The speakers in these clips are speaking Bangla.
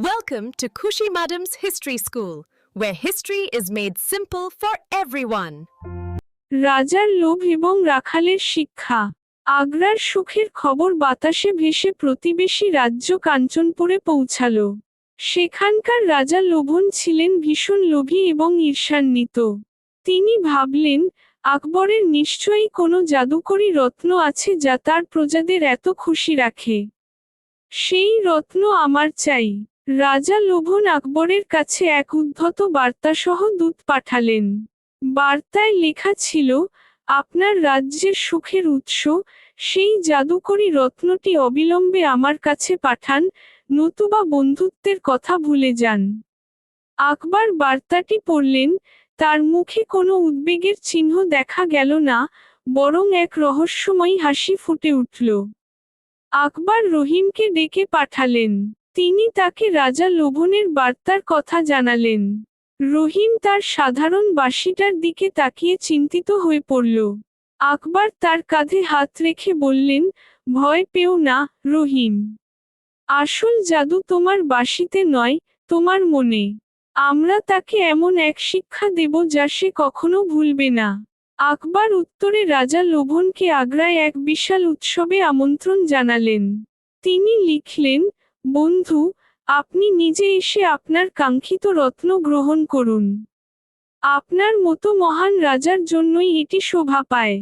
Welcome to Kushi Madam's History School, where history is made simple for everyone. রাজার লোভ এবং রাখালের শিক্ষা। আগ্রার সুখের খবর বাতাসে ভেসে প্রতিবেশী রাজ্য কাঞ্চনপুরে পৌঁছাল। সেখানকার রাজা লোভন ছিলেন ভীষণ লোভী এবং ঈর্ষান্বিত। তিনি ভাবলেন আকবরের নিশ্চয়ই কোনো জাদুকরী রত্ন আছে যা তার প্রজাদের এত খুশি রাখে। সেই রত্ন আমার চাই। রাজা লোভন আকবরের কাছে এক উদ্ধত বার্তাসহ দূত পাঠালেন। বার্তায় লেখা ছিল, আপনার রাজ্যের সুখের উৎস, সেই জাদুকরী রত্নটি অবিলম্বে আমার কাছে পাঠান, নতুবা বন্ধুত্বের কথা ভুলে যান। আকবর বার্তাটি পড়লেন, তার মুখে কোনো উদ্বেগের চিহ্ন দেখা গেল না, বরং এক রহস্যময়ী হাসি ফুটে উঠল। আকবর রহিমকে ডেকে পাঠালেন তিনি তাকে রাজা লোভনের বার্তার কথা জানালেন। রহিম তার সাধারণ বাসিটার দিকে তাকিয়ে চিন্তিত হয়ে পড়ল। আকবর তার কাঁধে হাত রেখে বললেন, ভয় পেও না, রহিম। আসল জাদু তোমার বাসিতে নয়, তোমার মনে। আমরা তাকে এমন এক শিক্ষা দেব যা সে কখনো ভুলবে না। আকবর উত্তরে রাজা লোভনকে আগ্রায় এক বিশাল উৎসবে আমন্ত্রণ জানালেন। তিনি লিখলেন বন্ধু, আপনি নিজে এসে আপনার কাঙ্ক্ষিত রত্ন গ্রহণ করুন। আপনার মতো মহান রাজার জন্যই এটি শোভা পায়।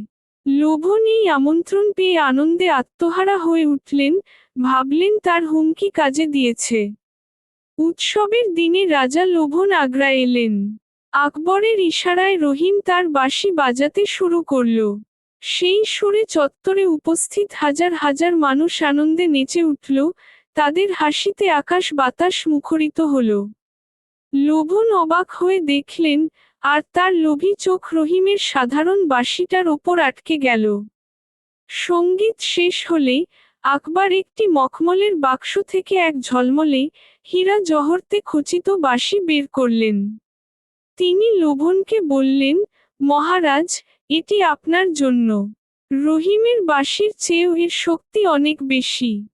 লোভন এই আমন্ত্রণ পেয়ে আনন্দে আত্মহারা হয়ে উঠলেন, ভাবলেন তার হুমকি কাজে দিয়েছে। উৎসবের দিনে রাজা লোভন আগ্রা এলেন। আকবরের ইশারায় রহিম তার বাঁশি বাজাতে শুরু করল। সেই সুরে চত্বরে উপস্থিত হাজার হাজার মানুষ আনন্দে নেচে উঠল তাদের হাসিতে আকাশ বাতাস মুখরিত হল। লোভন অবাক হয়ে দেখলেন, আর তার লোভী চোখ রহিমের সাধারণ বাসিটার ওপর আটকে গেল। সংগীত শেষ হলে, আকবর একটি মখমলের বাক্স থেকে এক ঝলমলে, হীরা জহরতে খচিত বাঁশি বের করলেন। তিনি লোভনকে বললেন, মহারাজ, এটি আপনার জন্য। রহিমের বাসির চেয়েও এর শক্তি অনেক বেশি।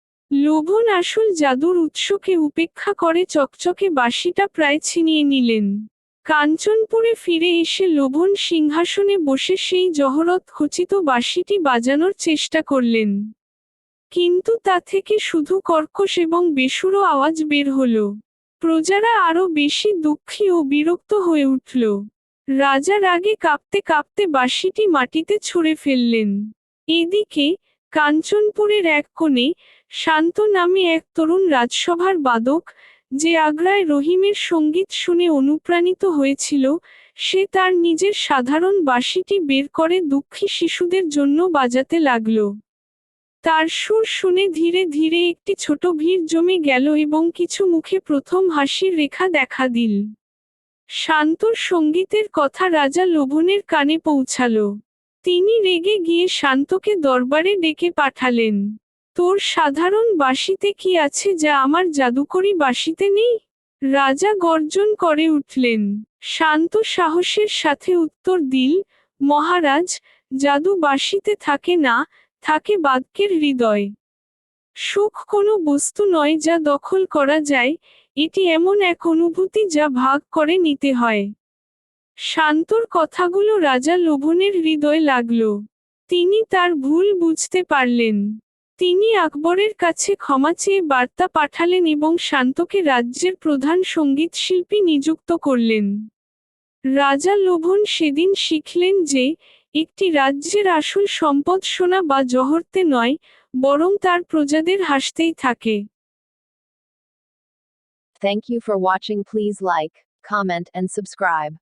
লোভন আসল জাদুর উৎসকে উপেক্ষা করে চকচকে বাঁশিটা প্রায় ছিনিয়ে নিলেন। কাঞ্চনপুরে ফিরে এসে লোভন সিংহাসনে বসে সেই জহরত খচিত বাঁশিটি বাজানোর চেষ্টা করলেন। কিন্তু তা থেকে শুধু কর্কশ এবং বেসুরো আওয়াজ বের হলো। প্রজারা আরও বেশি দুঃখী ও বিরক্ত হয়ে উঠল। রাজার আগে কাঁপতে কাঁপতে বাঁশিটি মাটিতে ছুঁড়ে ফেললেন। এদিকে কাঞ্চনপুরের এক কোণে শান্ত নামে এক তরুণ রাজসভার বাদক, যে আগ্রায় রহিমের সংগীত শুনে অনুপ্রাণিত হয়েছিল, সে তার নিজের সাধারণ বাঁশিটি বের করে দুঃখী শিশুদের জন্য বাজাতে লাগল। তার সুর শুনে ধীরে ধীরে একটি ছোট ভিড় জমে গেল এবং কিছু মুখে প্রথম হাসির রেখা দেখা দিল। শান্তর সঙ্গীতের কথা রাজা লোভনের কানে পৌঁছাল। তিনি রেগে গিয়ে শান্তকে দরবারে ডেকে পাঠালেন। তোর সাধারণ বাঁশিতে কি আছে যা আমার জাদুকরি বাঁশিতে নেই? রাজা গর্জন করে উঠলেন। শান্ত সাহসের সাথে উত্তর দিল, মহারাজ, জাদু বাঁশিতে থাকে না, থাকে বাক্যের হৃদয়। সুখ কোনো বস্তু নয় যা দখল করা যায়, এটি এমন এক অনুভূতি যা ভাগ করে নিতে হয়। শান্তর কথাগুলো রাজা লোভনের হৃদয় লাগল। তিনি তার ভুল বুঝতে পারলেন। তিনি আকবরের কাছে ক্ষমা চেয়ে বার্তা পাঠালেন এবং শান্তকে রাজ্যের প্রধান সংগীত শিল্পী নিযুক্ত করলেন রাজা লোভন সেদিন শিখলেন যে একটি রাজ্যের আসল সম্পদ সোনা বা জহরতে নয় বরং তার প্রজাদের হাসতেই থাকে Thank you for watching. Please like, comment, and subscribe.